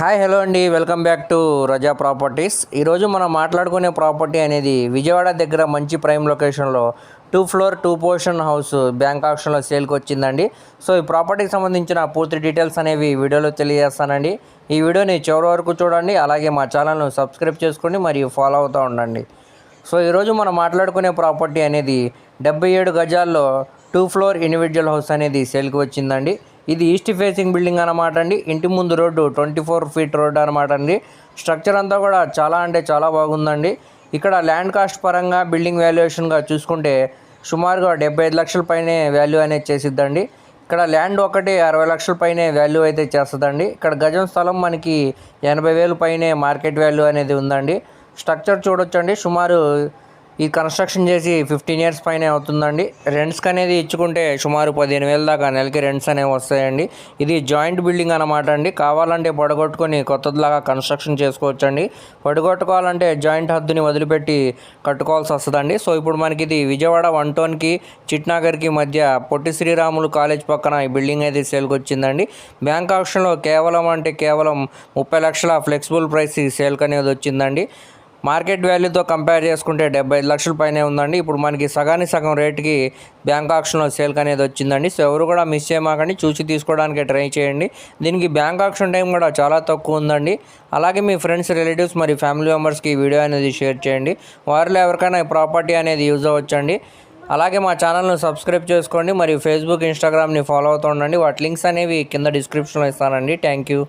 Hi hello అండి. Welcome back to Raza properties. ఈరోజు మనం మాట్లాడుకునే ప్రాపర్టీ అనేది విజయవాడ దగ్గర మంచి ప్రైమ్ లొకేషన్లో two floor two portion house bank ఆప్షన్లో సేల్కి వచ్చిందండి. సో ఈ ప్రాపర్టీకి సంబంధించిన పూర్తి డీటెయిల్స్ అనేవి వీడియోలో తెలియజేస్తానండి. ఈ వీడియోని చివరి వరకు చూడండి. అలాగే మా ఛానల్ను సబ్స్క్రైబ్ చేసుకోండి మరియు ఫాలో అవుతూ ఉండండి. సో ఈరోజు మనం మాట్లాడుకునే ప్రాపర్టీ అనేది డెబ్బై ఏడు గజాల్లో టూ ఫ్లోర్ ఇండివిజువల్ హౌస్ అనేది సేల్కి వచ్చిందండి. ఇది ఈస్ట్ ఫేసింగ్ బిల్డింగ్ అనమాట అండి. ఇంటి ముందు రోడ్డు ట్వంటీ ఫోర్ ఫీట్ రోడ్డు అనమాట అండి. స్ట్రక్చర్ అంతా కూడా చాలా అంటే చాలా బాగుందండి. ఇక్కడ ల్యాండ్ కాస్ట్ పరంగా బిల్డింగ్ వాల్యుయేషన్గా చూసుకుంటే సుమారుగా డెబ్బై ఐదు లక్షల పైనే వాల్యూ అనేది చేసిద్దండి. ఇక్కడ ల్యాండ్ ఒకటి అరవై లక్షల పైనే వాల్యూ అయితే చేస్తుందండి. ఇక్కడ గజం స్థలం మనకి ఎనభై వేలు పైనే మార్కెట్ వాల్యూ అనేది ఉందండి. స్ట్రక్చర్ చూడొచ్చండి. సుమారు ఈ కన్స్ట్రక్షన్ చేసి ఫిఫ్టీన్ ఇయర్స్ పైన అవుతుందండి. రెంట్స్కి అనేది ఇచ్చుకుంటే సుమారు పదిహేను వేల దాకా నెలకి రెంట్స్ అనేవి వస్తాయండి. ఇది జాయింట్ బిల్డింగ్ అనమాట అండి. కావాలంటే పడగొట్టుకొని కొత్తదిలాగా కన్స్ట్రక్షన్ చేసుకోవచ్చండి. పడగొట్టుకోవాలంటే జాయింట్ హద్దుని వదిలిపెట్టి కట్టుకోవాల్సి వస్తుందండి. సో ఇప్పుడు మనకి ఇది విజయవాడ వన్ టౌన్కి చిట్నాగర్కి మధ్య పొట్టి శ్రీరాములు కాలేజ్ పక్కన ఈ బిల్డింగ్ అయితే సేల్కి వచ్చిందండి బ్యాంక్ ఆప్షన్లో కేవలం అంటే కేవలం ముప్పై లక్షల ఫ్లెక్సిబుల్ ప్రైస్ ఈ సేల్కి అనేది వచ్చిందండి మార్కెట్ వాల్యూతో కంపేర్ చేసుకుంటే డెబ్బై ఐదు లక్షల పైనే ఉందండి. ఇప్పుడు మనకి సగానికి సగం రేటుకి బ్యాంక్ ఆప్షన్లో సేల్ అనేది వచ్చిందండి. సో ఎవరు కూడా మిస్ చేయమాకండి. చూసి తీసుకోవడానికి ట్రై చేయండి. దీనికి బ్యాంక్ ఆప్షన్ టైం కూడా చాలా తక్కువ ఉందండి. అలాగే మీ ఫ్రెండ్స్ రిలేటివ్స్ మరి ఫ్యామిలీ మెంబర్స్కి ఈ వీడియో అనేది షేర్ చేయండి. వారిలో ఎవరికైనా ప్రాపర్టీ అనేది యూజ్ అవ్వచ్చండి. అలాగే మా ఛానల్ను సబ్స్క్రైబ్ చేసుకోండి. మరియు ఫేస్బుక్ ఇన్స్టాగ్రామ్ని ఫాలో అవుతూ ఉండండి. వాటి లింక్స్ అనేవి కింద డిస్క్రిప్షన్లో ఇస్తానండి. Thank you.